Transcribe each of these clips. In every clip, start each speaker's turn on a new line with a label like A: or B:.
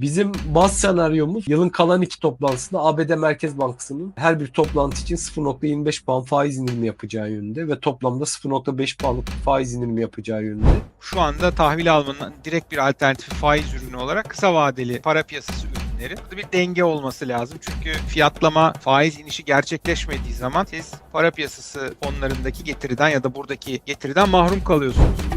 A: Bizim baz senaryomuz yılın kalan iki toplantısında ABD Merkez Bankası'nın her bir toplantı için 0.25 puan faiz indirimi yapacağı yönünde ve toplamda 0.5 puanlık faiz indirimi yapacağı yönünde.
B: Şu anda tahvil almanın direkt bir alternatif faiz ürünü olarak kısa vadeli para piyasası ürünleri. Burada bir denge olması lazım. Çünkü fiyatlama faiz inişi gerçekleşmediği zaman siz para piyasası fonlarındaki getiriden ya da buradaki getiriden mahrum kalıyorsunuz.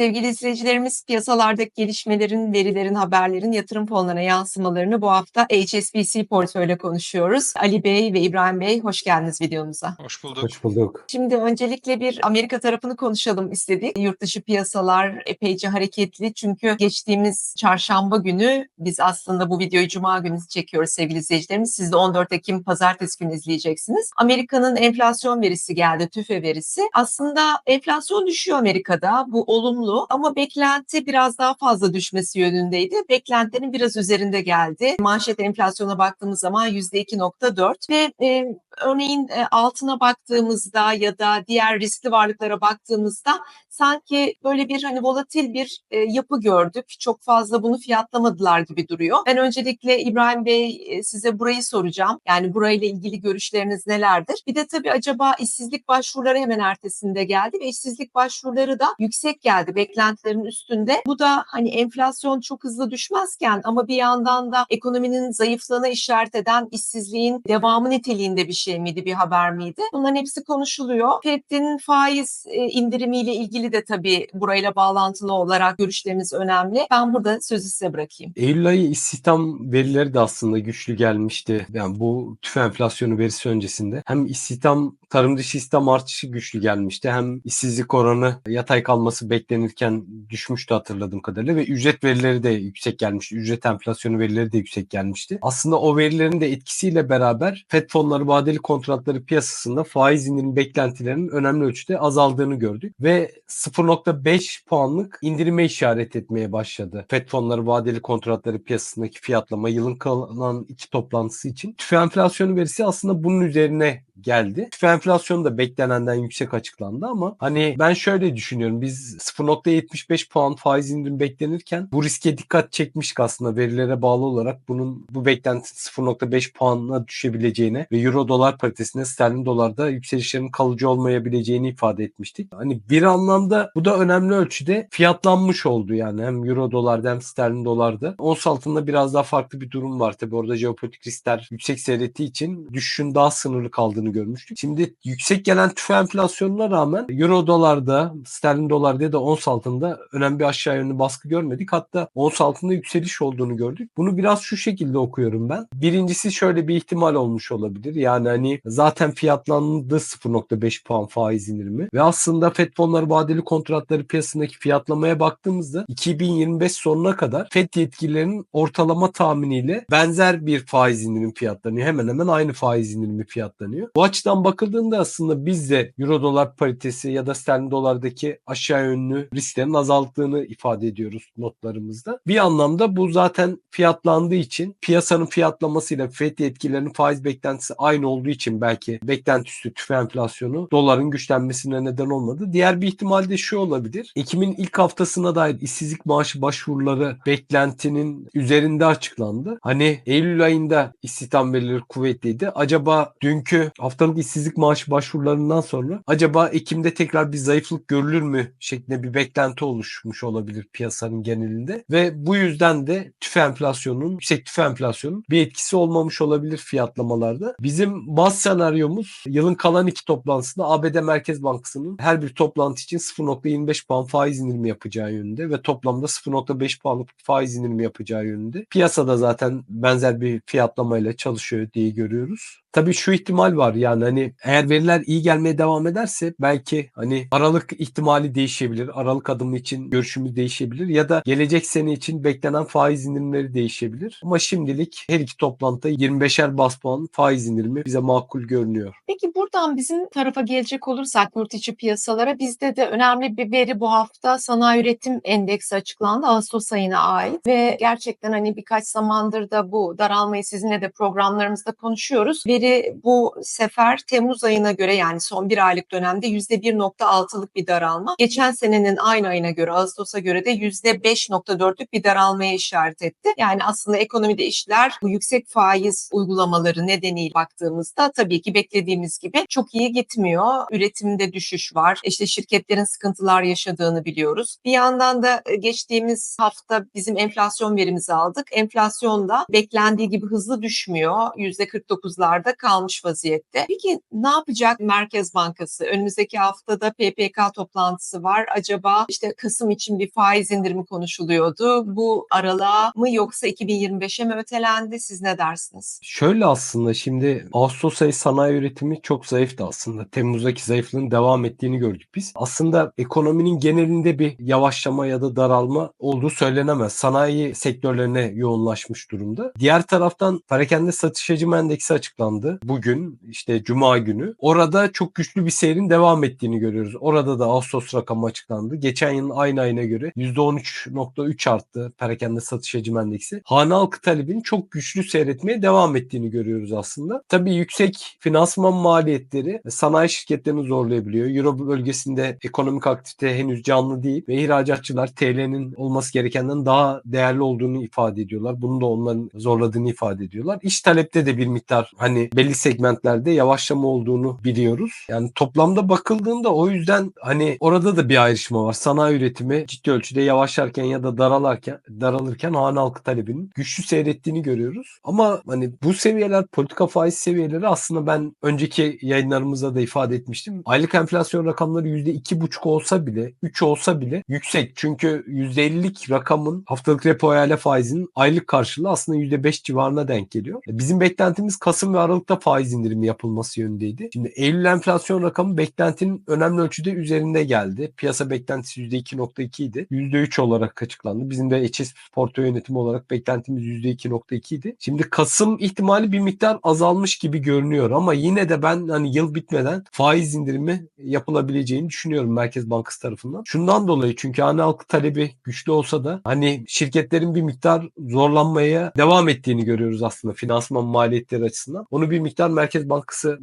C: Sevgili izleyicilerimiz piyasalardaki gelişmelerin, verilerin, haberlerin yatırım fonlarına yansımalarını bu hafta HSBC portföyle konuşuyoruz. Ali Bey ve İbrahim Bey hoş geldiniz videomuza.
B: Hoş bulduk.
A: Hoş bulduk.
C: Şimdi öncelikle bir Amerika tarafını konuşalım istedik. Yurt dışı piyasalar epeyce hareketli çünkü geçtiğimiz çarşamba günü biz aslında bu videoyu cuma günü çekiyoruz sevgili izleyicilerimiz. Siz de 14 Ekim pazartesi günü izleyeceksiniz. Amerika'nın enflasyon verisi geldi, TÜFE verisi. Aslında enflasyon düşüyor Amerika'da. Bu olumlu ama beklenti biraz daha fazla düşmesi yönündeydi. Beklentilerin biraz üzerinde geldi. Manşet enflasyona baktığımız zaman %2.4 ve e, örneğin e, altına baktığımızda ya da diğer riskli varlıklara baktığımızda sanki böyle bir hani volatil bir e, yapı gördük. Çok fazla bunu fiyatlamadılar gibi duruyor. Ben öncelikle İbrahim Bey e, size burayı soracağım. Yani burayla ilgili görüşleriniz nelerdir? Bir de tabii acaba işsizlik başvuruları hemen ertesinde geldi ve işsizlik başvuruları da yüksek geldi beklentilerin üstünde. Bu da hani enflasyon çok hızlı düşmezken ama bir yandan da ekonominin zayıflığına işaret eden işsizliğin devamı niteliğinde bir şey miydi, bir haber miydi? Bunların hepsi konuşuluyor. Fed'in faiz e, indirimiyle ilgili de tabii burayla bağlantılı olarak görüşleriniz önemli. Ben burada sözü size bırakayım.
A: Eylül ayı istihdam verileri de aslında güçlü gelmişti. Yani bu tüfe enflasyonu verisi öncesinde hem istihdam tarım dışı istihdam artışı güçlü gelmişti. Hem işsizlik oranı yatay kalması beklenirken düşmüştü hatırladığım kadarıyla ve ücret verileri de yüksek gelmişti. Ücret enflasyonu verileri de yüksek gelmişti. Aslında o verilerin de etkisiyle beraber FED fonları vadeli kontratları piyasasında faiz indirim beklentilerinin önemli ölçüde azaldığını gördük ve 0.5 puanlık indirime işaret etmeye başladı. FED fonları vadeli kontratları piyasasındaki fiyatlama yılın kalan iki toplantısı için. TÜFE enflasyonu verisi aslında bunun üzerine geldi. TÜFE enflasyonu da beklenenden yüksek açıklandı ama hani ben şöyle düşünüyorum. Biz 0.75 puan faiz indirim beklenirken bu riske dikkat çekmiştik aslında verilere bağlı olarak bunun bu beklenti 0.5 puanına düşebileceğine ve euro dolar paritesinde sterlin dolarda yükselişlerin kalıcı olmayabileceğini ifade etmiştik. Hani bir anlamda bu da önemli ölçüde fiyatlanmış oldu yani hem euro dolarda hem sterlin dolarda. Ons altında biraz daha farklı bir durum var. Tabi orada jeopolitik riskler yüksek seyrettiği için düşüşün daha sınırlı kaldığını görmüştük. Şimdi yüksek gelen tüfe enflasyonuna rağmen euro dolarda, sterlin dolarda ya da ons altında önemli bir aşağı yönlü baskı görmedik. Hatta ons altında yükseliş olduğunu gördük. Bunu biraz şu şekilde okuyorum ben. Birincisi şöyle bir ihtimal olmuş olabilir. Yani hani zaten fiyatlandı 0.5 puan faiz indirimi ve aslında FED fonları vadeli kontratları piyasasındaki fiyatlamaya baktığımızda 2025 sonuna kadar FED yetkililerinin ortalama tahminiyle benzer bir faiz indirim fiyatlanıyor. Hemen hemen aynı faiz indirimi fiyatlanıyor. Bu açıdan bakıldığında aslında biz de euro dolar paritesi ya da sterlin dolardaki aşağı yönlü risklerin azalttığını ifade ediyoruz notlarımızda. Bir anlamda bu zaten fiyatlandığı için piyasanın fiyatlamasıyla FED yetkililerinin faiz beklentisi aynı olduğu için belki beklenti üstü tüfe enflasyonu doların güçlenmesine neden olmadı. Diğer bir ihtimal de şu olabilir. Ekim'in ilk haftasına dair işsizlik maaşı başvuruları beklentinin üzerinde açıklandı. Hani Eylül ayında istihdam verileri kuvvetliydi. Acaba dünkü haftalık işsizlik maaşı başvurularından sonra acaba Ekim'de tekrar bir zayıflık görülür mü şeklinde bir beklenti oluşmuş olabilir piyasanın genelinde ve bu yüzden de tüfe enflasyonunun, yüksek tüfe enflasyonun bir etkisi olmamış olabilir fiyatlamalarda. Bizim baz senaryomuz yılın kalan iki toplantısında ABD Merkez Bankası'nın her bir toplantı için 0.25 puan faiz indirimi yapacağı yönünde ve toplamda 0.5 puanlık faiz indirimi yapacağı yönünde. Piyasada zaten benzer bir fiyatlamayla çalışıyor diye görüyoruz. Tabii şu ihtimal var yani hani eğer veriler iyi gelmeye devam ederse belki hani Aralık ihtimali değişebilir. Aralık adımı için görüşümüz değişebilir ya da gelecek sene için beklenen faiz indirimleri değişebilir. Ama şimdilik her iki toplantıda 25'er bas puan faiz indirimi bize makul görünüyor.
C: Peki buradan bizim tarafa gelecek olursak yurt içi piyasalara bizde de önemli bir veri bu hafta sanayi üretim endeksi açıklandı Ağustos ayına ait ve gerçekten hani birkaç zamandır da bu daralmayı sizinle de programlarımızda konuşuyoruz. Veri bu sefer sefer Temmuz ayına göre yani son bir aylık dönemde %1.6'lık bir daralma. Geçen senenin aynı ayına göre Ağustos'a göre de %5.4'lük bir daralmaya işaret etti. Yani aslında ekonomide işler bu yüksek faiz uygulamaları nedeniyle baktığımızda tabii ki beklediğimiz gibi çok iyi gitmiyor. Üretimde düşüş var. İşte şirketlerin sıkıntılar yaşadığını biliyoruz. Bir yandan da e, geçtiğimiz hafta bizim enflasyon verimizi aldık. Enflasyon da beklendiği gibi hızlı düşmüyor. %49'larda kalmış vaziyette. Peki ne yapacak Merkez Bankası? Önümüzdeki haftada PPK toplantısı var. Acaba işte Kasım için bir faiz indirimi konuşuluyordu. Bu aralığa mı yoksa 2025'e mi ötelendi? Siz ne dersiniz?
A: Şöyle aslında şimdi Ağustos ayı sanayi üretimi çok zayıftı aslında. Temmuz'daki zayıflığın devam ettiğini gördük biz. Aslında ekonominin genelinde bir yavaşlama ya da daralma olduğu söylenemez. Sanayi sektörlerine yoğunlaşmış durumda. Diğer taraftan perakende satış hacim endeksi açıklandı. Bugün işte cuma günü. Orada çok güçlü bir seyrin devam ettiğini görüyoruz. Orada da Ağustos rakamı açıklandı. Geçen yılın aynı ayına göre %13.3 arttı perakende satış hacim endeksi. Hane halkı talebinin çok güçlü seyretmeye devam ettiğini görüyoruz aslında. Tabii yüksek finansman maliyetleri sanayi şirketlerini zorlayabiliyor. Euro bölgesinde ekonomik aktivite henüz canlı değil ve ihracatçılar TL'nin olması gerekenden daha değerli olduğunu ifade ediyorlar. Bunu da onların zorladığını ifade ediyorlar. İş talepte de bir miktar hani belli segmentlerde yavaşlama olduğunu biliyoruz. Yani toplamda bakıldığında o yüzden hani orada da bir ayrışma var. Sanayi üretimi ciddi ölçüde yavaşlarken ya da daralarken daralırken hane halkı talebinin güçlü seyrettiğini görüyoruz. Ama hani bu seviyeler politika faiz seviyeleri aslında ben önceki yayınlarımızda da ifade etmiştim. Aylık enflasyon rakamları %2,5 olsa bile 3 olsa bile yüksek. Çünkü %50'lik rakamın haftalık repo hayale faizinin aylık karşılığı aslında %5 civarına denk geliyor. Bizim beklentimiz Kasım ve Aralık'ta faiz indirimi yapılması yönündeydi. Şimdi Eylül enflasyon rakamı beklentinin önemli ölçüde üzerinde geldi. Piyasa beklentisi %2.2 idi. %3 olarak açıklandı. Bizim de HS portföy yönetimi olarak beklentimiz %2.2 idi. Şimdi Kasım ihtimali bir miktar azalmış gibi görünüyor ama yine de ben hani yıl bitmeden faiz indirimi yapılabileceğini düşünüyorum Merkez Bankası tarafından. Şundan dolayı çünkü hane halkı talebi güçlü olsa da hani şirketlerin bir miktar zorlanmaya devam ettiğini görüyoruz aslında finansman maliyetleri açısından. Onu bir miktar Merkez Bankası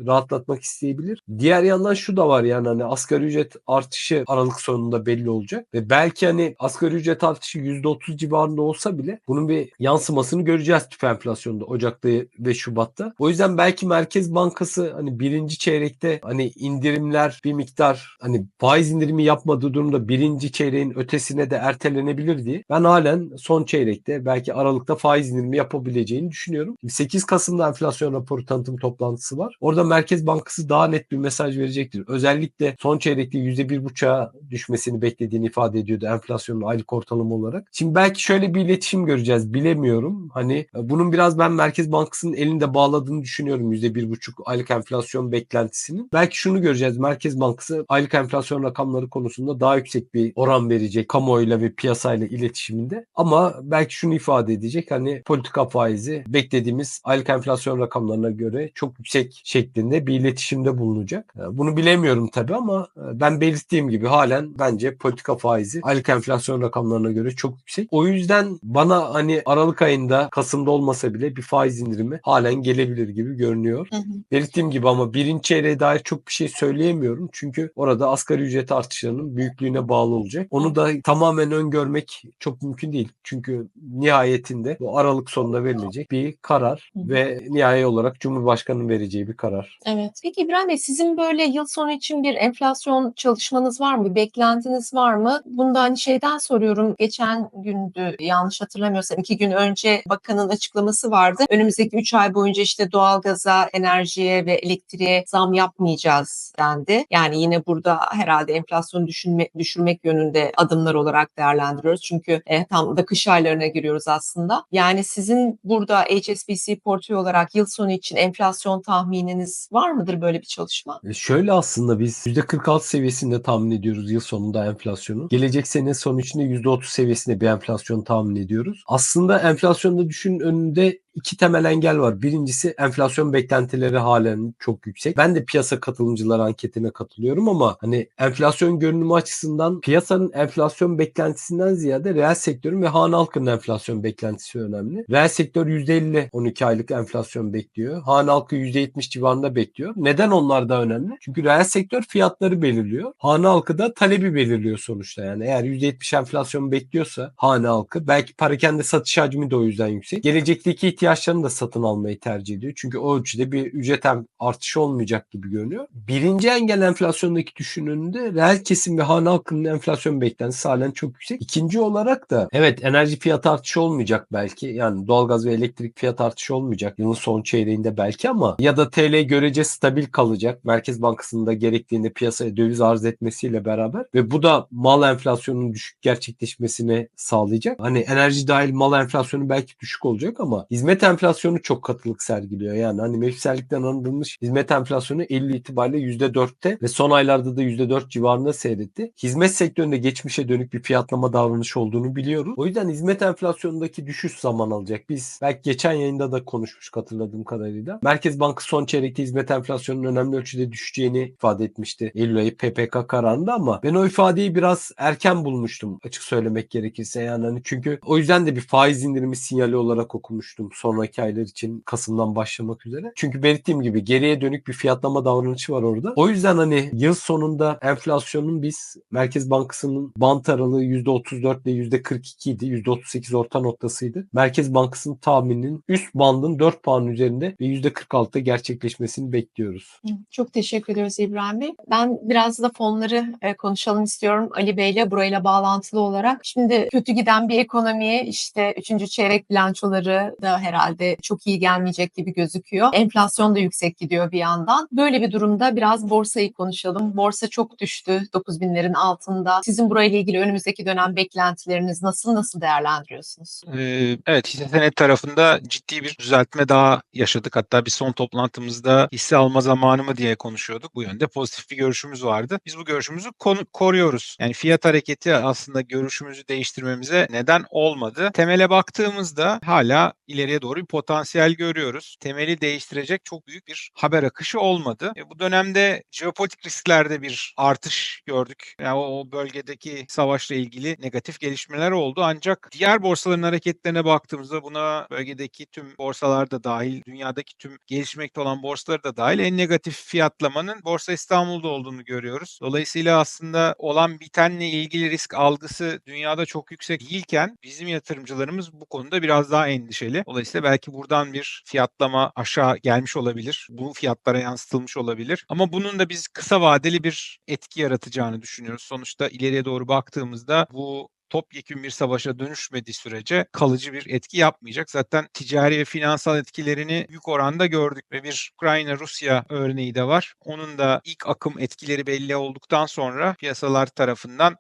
A: rahatlatmak isteyebilir. Diğer yandan şu da var yani hani asgari ücret artışı Aralık sonunda belli olacak ve belki hani asgari ücret artışı %30 civarında olsa bile bunun bir yansımasını göreceğiz tüfe enflasyonda Ocak'ta ve Şubat'ta. O yüzden belki Merkez Bankası hani birinci çeyrekte hani indirimler bir miktar hani faiz indirimi yapmadığı durumda birinci çeyreğin ötesine de ertelenebilir diye ben halen son çeyrekte belki Aralık'ta faiz indirimi yapabileceğini düşünüyorum. 8 Kasım'da enflasyon raporu tanıtım toplantısı var. Orada Merkez Bankası daha net bir mesaj verecektir. Özellikle son çeyrekte %1,5'a düşmesini beklediğini ifade ediyordu enflasyonun aylık ortalama olarak. Şimdi belki şöyle bir iletişim göreceğiz bilemiyorum. Hani bunun biraz ben Merkez Bankası'nın elinde bağladığını düşünüyorum %1,5 aylık enflasyon beklentisinin. Belki şunu göreceğiz. Merkez Bankası aylık enflasyon rakamları konusunda daha yüksek bir oran verecek kamuoyuyla ve piyasayla iletişiminde. Ama belki şunu ifade edecek. Hani politika faizi beklediğimiz aylık enflasyon rakamlarına göre çok yüksek şeklinde bir iletişimde bulunacak. Bunu bilemiyorum tabii ama ben belirttiğim gibi halen bence politika faizi aylık enflasyon rakamlarına göre çok yüksek. O yüzden bana hani Aralık ayında Kasım'da olmasa bile bir faiz indirimi halen gelebilir gibi görünüyor.
C: Hı hı.
A: Belirttiğim gibi ama birinci çeyreğe dair çok bir şey söyleyemiyorum. Çünkü orada asgari ücret artışlarının büyüklüğüne bağlı olacak. Onu da tamamen öngörmek çok mümkün değil. Çünkü nihayetinde bu Aralık sonunda verilecek bir karar ve nihai olarak Cumhurbaşkanı'nın vereceği bir karar.
C: Evet. Peki İbrahim Bey sizin böyle yıl sonu için bir enflasyon çalışmanız var mı? Beklentiniz var mı? Bunu da hani şeyden soruyorum. Geçen gündü yanlış hatırlamıyorsam iki gün önce bakanın açıklaması vardı. Önümüzdeki 3 ay boyunca işte doğalgaza, enerjiye ve elektriğe zam yapmayacağız dendi. Yani yine burada herhalde enflasyonu düşünme, düşürmek yönünde adımlar olarak değerlendiriyoruz. Çünkü e, tam da kış aylarına giriyoruz aslında. Yani sizin burada HSBC portföy olarak yıl sonu için enflasyon tahmininiz var mıdır böyle bir çalışma?
A: E Şöyle aslında biz %46 seviyesinde tahmin ediyoruz yıl sonunda enflasyonu. Gelecek sene sonu içinde %30 seviyesinde bir enflasyon tahmin ediyoruz. Aslında enflasyonda düşün önünde iki temel engel var. Birincisi enflasyon beklentileri halen çok yüksek. Ben de piyasa katılımcılar anketine katılıyorum ama hani enflasyon görünümü açısından piyasanın enflasyon beklentisinden ziyade reel sektörün ve hane halkının enflasyon beklentisi önemli. Reel sektör %50 12 aylık enflasyon bekliyor. Hane halkı %70 civarında bekliyor. Neden onlar da önemli? Çünkü reel sektör fiyatları belirliyor. Hane halkı da talebi belirliyor sonuçta. Yani eğer %70 enflasyon bekliyorsa hane halkı belki parakende satış hacmi de o yüzden yüksek. Gelecekteki ihtiyaçlarını da satın almayı tercih ediyor. Çünkü o ölçüde bir ücret artışı olmayacak gibi görünüyor. Birinci engel enflasyondaki düşününde reel kesim ve hane halkının enflasyon beklentisi halen çok yüksek. İkinci olarak da evet enerji fiyatı artışı olmayacak belki. Yani doğalgaz ve elektrik fiyat artışı olmayacak yılın son çeyreğinde belki ama ya da TL görece stabil kalacak. Merkez Bankası'nda gerektiğinde piyasaya döviz arz etmesiyle beraber ve bu da mal enflasyonunun düşük gerçekleşmesini sağlayacak. Hani enerji dahil mal enflasyonu belki düşük olacak ama hizmet enflasyonu çok katılık sergiliyor. Yani hani mevsimsellikten anılmış hizmet enflasyonu 50 itibariyle %4'te ve son aylarda da %4 civarında seyretti. Hizmet sektöründe geçmişe dönük bir fiyatlama davranışı olduğunu biliyoruz. O yüzden hizmet enflasyonundaki düşüş zaman alacak. Biz belki geçen yayında da konuşmuş hatırladığım kadarıyla. Merkez Bankası son çeyrekte hizmet enflasyonunun önemli ölçüde düşeceğini ifade etmişti. Eylül ayı PPK kararında ama ben o ifadeyi biraz erken bulmuştum açık söylemek gerekirse. Yani hani çünkü o yüzden de bir faiz indirimi sinyali olarak okumuştum sonraki aylar için Kasım'dan başlamak üzere. Çünkü belirttiğim gibi geriye dönük bir fiyatlama davranışı var orada. O yüzden hani yıl sonunda enflasyonun biz Merkez Bankası'nın bant aralığı %34 ile %42 idi. %38 orta noktasıydı. Merkez Bankası'nın tahmininin üst bandın 4 puan üzerinde ve %46'da gerçekleşmesini bekliyoruz.
C: Çok teşekkür ediyoruz İbrahim Bey. Ben biraz da fonları e, konuşalım istiyorum Ali Bey ile burayla bağlantılı olarak. Şimdi kötü giden bir ekonomiye işte 3. çeyrek bilançoları da herhalde çok iyi gelmeyecek gibi gözüküyor. Enflasyon da yüksek gidiyor bir yandan. Böyle bir durumda biraz borsayı konuşalım. Borsa çok düştü 9000'lerin altında. Sizin burayla ilgili önümüzdeki dönem beklentileriniz nasıl nasıl değerlendiriyorsunuz?
B: Ee, evet hisse senet tarafında ciddi bir düzeltme daha yaşadık. Hatta bir son toplantımızda hisse alma zamanı mı diye konuşuyorduk. Bu yönde pozitif bir görüşümüz vardı. Biz bu görüşümüzü koruyoruz. Yani fiyat hareketi aslında görüşümüzü değiştirmemize neden olmadı. Temele baktığımızda hala ileriye doğru bir potansiyel görüyoruz. Temeli değiştirecek çok büyük bir haber akışı olmadı. E, bu dönemde jeopolitik risklerde bir artış gördük. Yani o, bölgedeki savaşla ilgili negatif gelişmeler oldu. Ancak diğer borsaların hareketlerine baktığımızda buna bölgedeki tüm borsalar da dahil, dünyadaki tüm gelişmekte olan borsalar da dahil en negatif fiyatlamanın Borsa İstanbul'da olduğunu görüyoruz. Dolayısıyla aslında olan bitenle ilgili risk algısı dünyada çok yüksek değilken bizim yatırımcılarımız bu konuda biraz daha endişeli. Dolayısıyla belki buradan bir fiyatlama aşağı gelmiş olabilir. Bu fiyatlara yansıtılmış olabilir. Ama bunun da biz kısa vadeli bir etki yaratacağını düşünüyoruz. Sonuçta ileriye doğru baktığımızda bu topyekün bir savaşa dönüşmediği sürece kalıcı bir etki yapmayacak. Zaten ticari ve finansal etkilerini büyük oranda gördük ve bir Ukrayna-Rusya örneği de var. Onun da ilk akım etkileri belli olduktan sonra piyasalar tarafından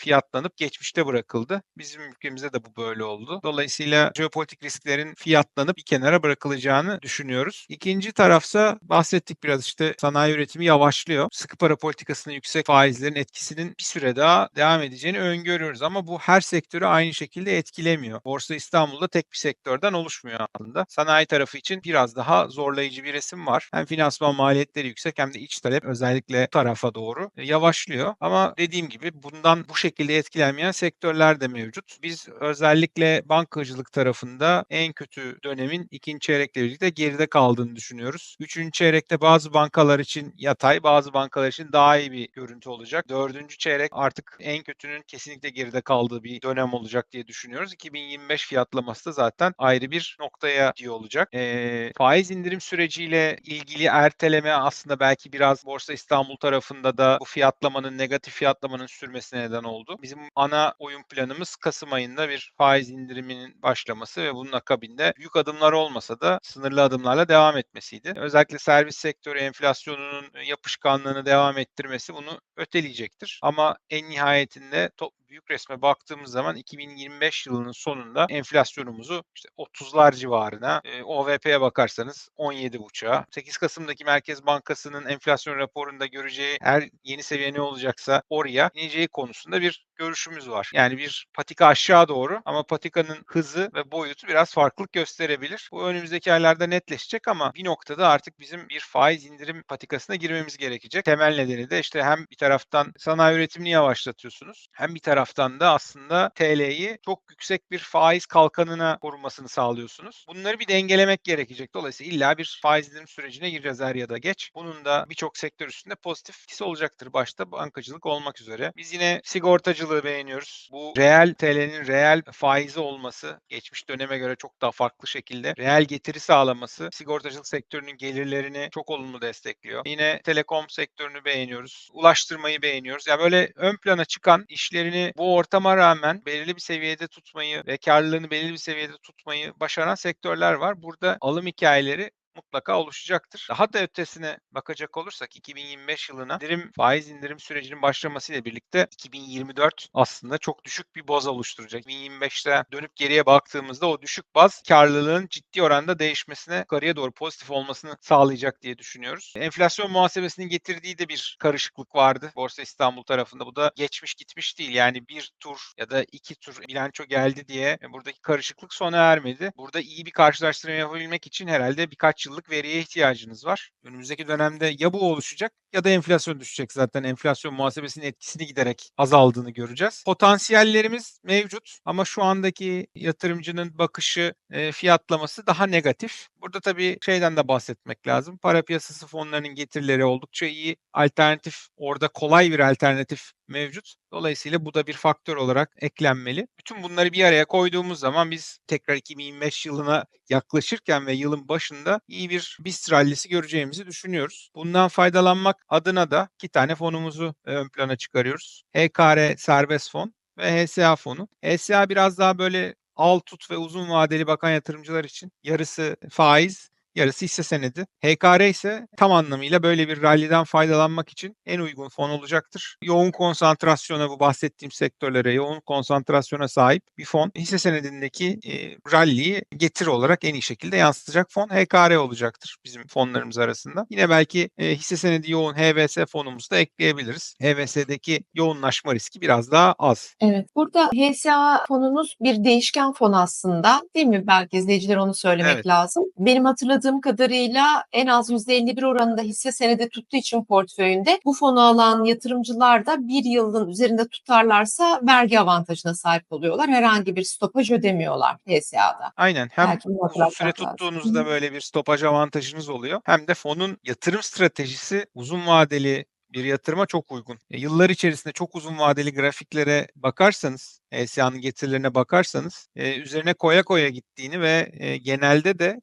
B: fiyatlanıp geçmişte bırakıldı. Bizim ülkemizde de bu böyle oldu. Dolayısıyla jeopolitik risklerin fiyatlanıp bir kenara bırakılacağını düşünüyoruz. İkinci tarafsa bahsettik biraz işte sanayi üretimi yavaşlıyor. Sıkı para politikasının yüksek faizlerin etkisinin bir süre daha devam edeceğini öngörüyoruz ama bu her sektörü aynı şekilde etkilemiyor. Borsa İstanbul'da tek bir sektörden oluşmuyor aslında. Sanayi tarafı için biraz daha zorlayıcı bir resim var. Hem finansman maliyetleri yüksek hem de iç talep özellikle tarafa doğru yavaşlıyor. Ama dediğim gibi bundan bu şekilde etkilenmeyen sektörler de mevcut. Biz özellikle bankacılık tarafında en kötü dönemin ikinci çeyrekle birlikte geride kaldığını düşünüyoruz. Üçüncü çeyrekte bazı bankalar için yatay, bazı bankalar için daha iyi bir görüntü olacak. Dördüncü çeyrek artık en kötünün kesinlikle geride kaldığı bir dönem olacak diye düşünüyoruz. 2025 fiyatlaması da zaten ayrı bir noktaya diyor olacak. E, faiz indirim süreciyle ilgili erteleme aslında belki biraz Borsa İstanbul tarafında da bu fiyatlamanın, negatif fiyatlamanın sürmesine neden oldu. Bizim ana oyun planımız Kasım ayında bir faiz indiriminin başlaması ve bunun akabinde büyük adımlar olmasa da sınırlı adımlarla devam etmesiydi. Özellikle servis sektörü enflasyonunun yapışkanlığını devam ettirmesi bunu öteleyecektir. Ama en nihayetinde top, büyük resme baktığımız zaman 2025 yılının sonunda enflasyonumuzu işte 30'lar civarına, e, OVP'ye bakarsanız 17,5'a, 8 Kasım'daki Merkez Bankası'nın enflasyon raporunda göreceği her yeni seviye ne olacaksa oraya ineceği konusunda bir görüşümüz var. Yani bir patika aşağı doğru ama patikanın hızı ve boyutu biraz farklılık gösterebilir. Bu önümüzdeki aylarda netleşecek ama bir noktada artık bizim bir faiz indirim patikasına girmemiz gerekecek. Temel nedeni de işte hem bir taraftan sanayi üretimini yavaşlatıyorsunuz hem bir taraftan da aslında TL'yi çok yüksek bir faiz kalkanına korunmasını sağlıyorsunuz. Bunları bir dengelemek gerekecek. Dolayısıyla illa bir faiz indirim sürecine gireceğiz er ya da geç. Bunun da birçok sektör üstünde pozitif etkisi olacaktır. Başta bankacılık olmak üzere. Biz yine sigortacılığı beğeniyoruz. Bu reel TL'nin reel faizi olması, geçmiş döneme göre çok daha farklı şekilde reel getiri sağlaması sigortacılık sektörünün gelirlerini çok olumlu destekliyor. Yine telekom sektörünü beğeniyoruz. Ulaştırmayı beğeniyoruz. Yani böyle ön plana çıkan işlerini bu ortama rağmen belirli bir seviyede tutmayı ve karlılığını belirli bir seviyede tutmayı başaran sektörler var. Burada alım hikayeleri mutlaka oluşacaktır. Daha da ötesine bakacak olursak 2025 yılına indirim, faiz indirim sürecinin başlamasıyla birlikte 2024 aslında çok düşük bir baz oluşturacak. 2025'te dönüp geriye baktığımızda o düşük baz karlılığın ciddi oranda değişmesine, yukarıya doğru pozitif olmasını sağlayacak diye düşünüyoruz. Enflasyon muhasebesinin getirdiği de bir karışıklık vardı Borsa İstanbul tarafında. Bu da geçmiş gitmiş değil. Yani bir tur ya da iki tur bilanço geldi diye buradaki karışıklık sona ermedi. Burada iyi bir karşılaştırma yapabilmek için herhalde birkaç yıllık veriye ihtiyacınız var. Önümüzdeki dönemde ya bu oluşacak ya da enflasyon düşecek zaten. Enflasyon muhasebesinin etkisini giderek azaldığını göreceğiz. Potansiyellerimiz mevcut ama şu andaki yatırımcının bakışı, e, fiyatlaması daha negatif. Burada tabii şeyden de bahsetmek lazım. Para piyasası fonlarının getirileri oldukça iyi. Alternatif, orada kolay bir alternatif mevcut. Dolayısıyla bu da bir faktör olarak eklenmeli. Bütün bunları bir araya koyduğumuz zaman biz tekrar 2025 yılına yaklaşırken ve yılın başında iyi bir BIST rallisi göreceğimizi düşünüyoruz. Bundan faydalanmak adına da iki tane fonumuzu ön plana çıkarıyoruz. HKR serbest fon ve HSA fonu. HSA biraz daha böyle al tut ve uzun vadeli bakan yatırımcılar için yarısı faiz, yarısı hisse senedi. HKR ise tam anlamıyla böyle bir ralliden faydalanmak için en uygun fon olacaktır. Yoğun konsantrasyona bu bahsettiğim sektörlere yoğun konsantrasyona sahip bir fon. Hisse senedindeki e, ralliyi getir olarak en iyi şekilde yansıtacak fon HKR olacaktır bizim fonlarımız arasında. Yine belki e, hisse senedi yoğun HVS fonumuzu da ekleyebiliriz. HVS'deki yoğunlaşma riski biraz daha az.
C: Evet. Burada HSA fonunuz bir değişken fon aslında değil mi? Belki izleyiciler onu söylemek
B: Evet.
C: lazım. Benim hatırladığım kadarıyla en az %51 oranında hisse senedi tuttuğu için portföyünde bu fonu alan yatırımcılar da bir yılın üzerinde tutarlarsa vergi avantajına sahip oluyorlar. Herhangi bir stopaj ödemiyorlar HSA'da.
B: Aynen. Hem uzun süre tuttuğunuzda böyle bir stopaj avantajınız oluyor. Hem de fonun yatırım stratejisi uzun vadeli bir yatırıma çok uygun. E, Yıllar içerisinde çok uzun vadeli grafiklere bakarsanız, HSA'nın getirilerine bakarsanız e, üzerine koya koya gittiğini ve e, genelde de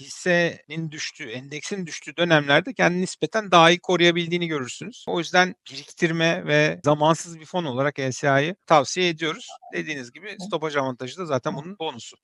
B: hissenin düştüğü, endeksin düştüğü dönemlerde kendini nispeten daha iyi koruyabildiğini görürsünüz. O yüzden biriktirme ve zamansız bir fon olarak HSA'yı tavsiye ediyoruz. Dediğiniz gibi stopaj avantajı da zaten bunun bonusu.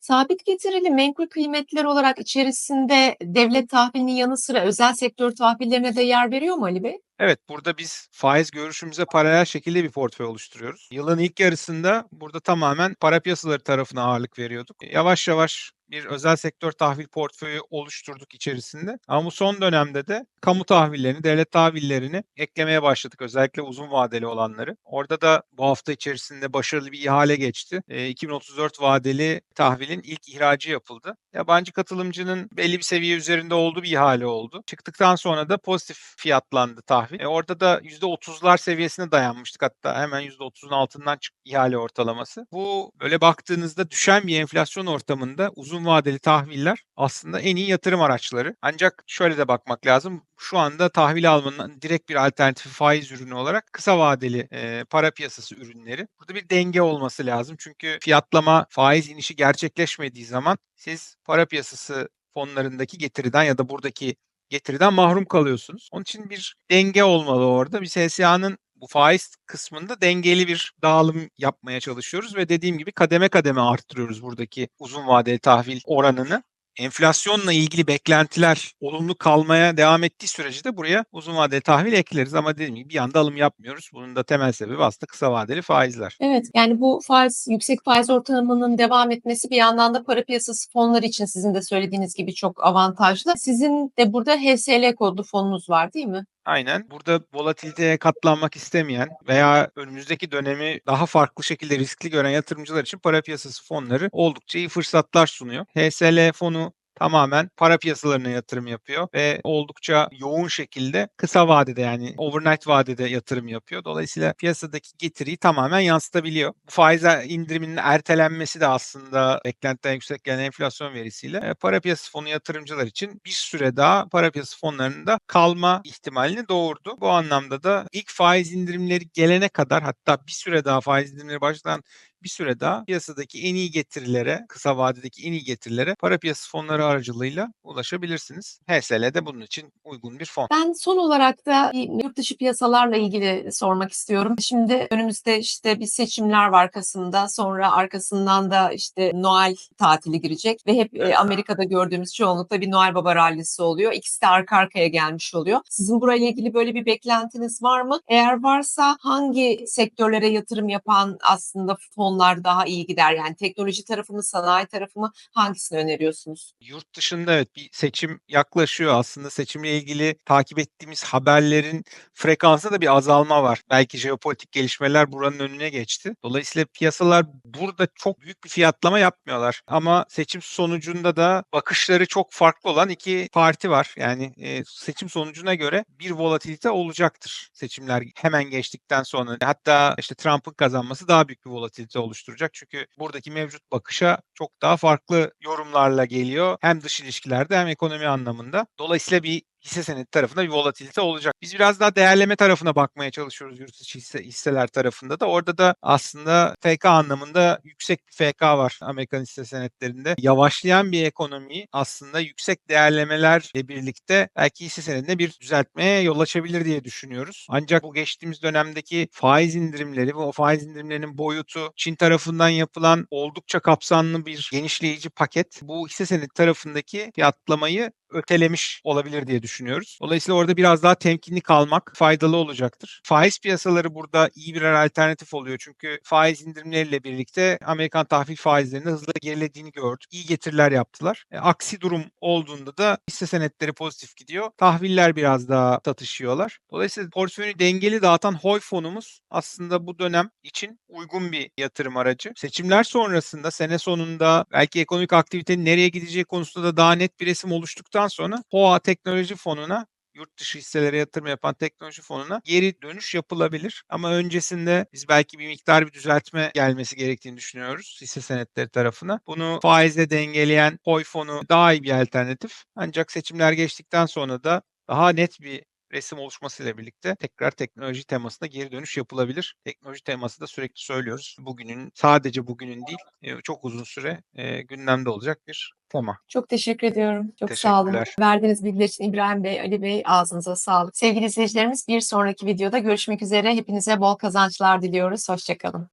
C: Sabit getirili menkul kıymetler olarak içerisinde devlet tahvilinin yanı sıra özel sektör tahvillerine de yer veriyor mu Ali Bey?
B: Evet, burada biz faiz görüşümüze paralel şekilde bir portföy oluşturuyoruz. Yılın ilk yarısında burada tamamen para piyasaları tarafına ağırlık veriyorduk. Yavaş yavaş bir özel sektör tahvil portföyü oluşturduk içerisinde. Ama bu son dönemde de kamu tahvillerini, devlet tahvillerini eklemeye başladık. Özellikle uzun vadeli olanları. Orada da bu hafta içerisinde başarılı bir ihale geçti. E, 2034 vadeli tahvilin ilk ihracı yapıldı. Yabancı katılımcının belli bir seviye üzerinde olduğu bir ihale oldu. Çıktıktan sonra da pozitif fiyatlandı tahvil. E, orada da %30'lar seviyesine dayanmıştık. Hatta hemen %30'un altından çıktı ihale ortalaması. Bu böyle baktığınızda düşen bir enflasyon ortamında uzun vadeli tahviller aslında en iyi yatırım araçları. Ancak şöyle de bakmak lazım. Şu anda tahvil almanın direkt bir alternatif faiz ürünü olarak kısa vadeli e, para piyasası ürünleri. Burada bir denge olması lazım. Çünkü fiyatlama faiz inişi gerçekleşmediği zaman siz para piyasası fonlarındaki getiriden ya da buradaki getiriden mahrum kalıyorsunuz. Onun için bir denge olmalı orada. Biz HSA'nın bu faiz kısmında dengeli bir dağılım yapmaya çalışıyoruz ve dediğim gibi kademe kademe arttırıyoruz buradaki uzun vadeli tahvil oranını. Enflasyonla ilgili beklentiler olumlu kalmaya devam ettiği sürece de buraya uzun vadeli tahvil ekleriz ama dediğim gibi bir anda alım yapmıyoruz. Bunun da temel sebebi aslında kısa vadeli faizler.
C: Evet, yani bu faiz, yüksek faiz ortamının devam etmesi bir yandan da para piyasası fonları için sizin de söylediğiniz gibi çok avantajlı. Sizin de burada HSL kodlu fonunuz var değil mi?
B: Aynen. Burada volatiliteye katlanmak istemeyen veya önümüzdeki dönemi daha farklı şekilde riskli gören yatırımcılar için para piyasası fonları oldukça iyi fırsatlar sunuyor. HSL fonu tamamen para piyasalarına yatırım yapıyor ve oldukça yoğun şekilde kısa vadede yani overnight vadede yatırım yapıyor. Dolayısıyla piyasadaki getiriyi tamamen yansıtabiliyor. Bu faiz indiriminin ertelenmesi de aslında beklentiden yüksek gelen enflasyon verisiyle e, para piyasası fonu yatırımcılar için bir süre daha para piyasası fonlarında kalma ihtimalini doğurdu. Bu anlamda da ilk faiz indirimleri gelene kadar hatta bir süre daha faiz indirimleri başlayan bir süre daha piyasadaki en iyi getirilere, kısa vadedeki en iyi getirilere para piyasası fonları aracılığıyla ulaşabilirsiniz. HSL de bunun için uygun bir fon.
C: Ben son olarak da yurt dışı piyasalarla ilgili sormak istiyorum. Şimdi önümüzde işte bir seçimler var Kasım'da. Sonra arkasından da işte Noel tatili girecek ve hep e, Amerika'da gördüğümüz çoğunlukla bir Noel Baba rallisi oluyor. İkisi de arka arkaya gelmiş oluyor. Sizin burayla ilgili böyle bir beklentiniz var mı? Eğer varsa hangi sektörlere yatırım yapan aslında fonlar daha iyi gider? Yani teknoloji tarafı mı, sanayi tarafı mı hangisini öneriyorsunuz?
B: Yurt dışında evet bir seçim yaklaşıyor aslında. Seçimle ilgili takip ettiğimiz haberlerin frekansında da bir azalma var. Belki jeopolitik gelişmeler buranın önüne geçti. Dolayısıyla piyasalar burada çok büyük bir fiyatlama yapmıyorlar. Ama seçim sonucunda da bakışları çok farklı olan iki parti var. Yani e, seçim sonucuna göre bir volatilite olacaktır. Seçimler hemen geçtikten sonra. Hatta işte Trump'ın kazanması daha büyük bir volatilite oluşturacak. Çünkü buradaki mevcut bakışa çok daha farklı yorumlarla geliyor. Hem dış ilişkilerde hem ekonomi anlamında. Dolayısıyla bir hisse senedi tarafında bir volatilite olacak. Biz biraz daha değerleme tarafına bakmaya çalışıyoruz yurt dışı hisse, hisseler tarafında da. Orada da aslında FK anlamında yüksek bir FK var Amerikan hisse senetlerinde. Yavaşlayan bir ekonomi aslında yüksek değerlemelerle birlikte belki hisse senedinde bir düzeltmeye yol açabilir diye düşünüyoruz. Ancak bu geçtiğimiz dönemdeki faiz indirimleri ve o faiz indirimlerinin boyutu Çin tarafından yapılan oldukça kapsamlı bir genişleyici paket bu hisse senedi tarafındaki fiyatlamayı ötelemiş olabilir diye düşünüyoruz. Dolayısıyla orada biraz daha temkinli kalmak faydalı olacaktır. Faiz piyasaları burada iyi birer alternatif oluyor. Çünkü faiz indirimleriyle birlikte Amerikan tahvil faizlerinin hızla gerilediğini gördük. İyi getiriler yaptılar. E, aksi durum olduğunda da hisse senetleri pozitif gidiyor. Tahviller biraz daha satışıyorlar. Dolayısıyla portföyünü dengeli dağıtan HOY fonumuz aslında bu dönem için uygun bir yatırım aracı. Seçimler sonrasında sene sonunda belki ekonomik aktivitenin nereye gideceği konusunda da daha net bir resim oluştuktan sonra HOA Teknoloji Fonu'na yurt dışı hisselere yatırım yapan teknoloji fonuna geri dönüş yapılabilir. Ama öncesinde biz belki bir miktar bir düzeltme gelmesi gerektiğini düşünüyoruz hisse senetleri tarafına. Bunu faizle dengeleyen POY fonu daha iyi bir alternatif. Ancak seçimler geçtikten sonra da daha net bir resim oluşmasıyla birlikte tekrar teknoloji temasına geri dönüş yapılabilir. Teknoloji teması da sürekli söylüyoruz. Bugünün sadece bugünün değil e, çok uzun süre e, gündemde olacak bir tema.
C: Çok teşekkür ediyorum. Çok sağ olun. Verdiğiniz bilgiler için İbrahim Bey, Ali Bey ağzınıza sağlık. Sevgili izleyicilerimiz bir sonraki videoda görüşmek üzere. Hepinize bol kazançlar diliyoruz. Hoşçakalın.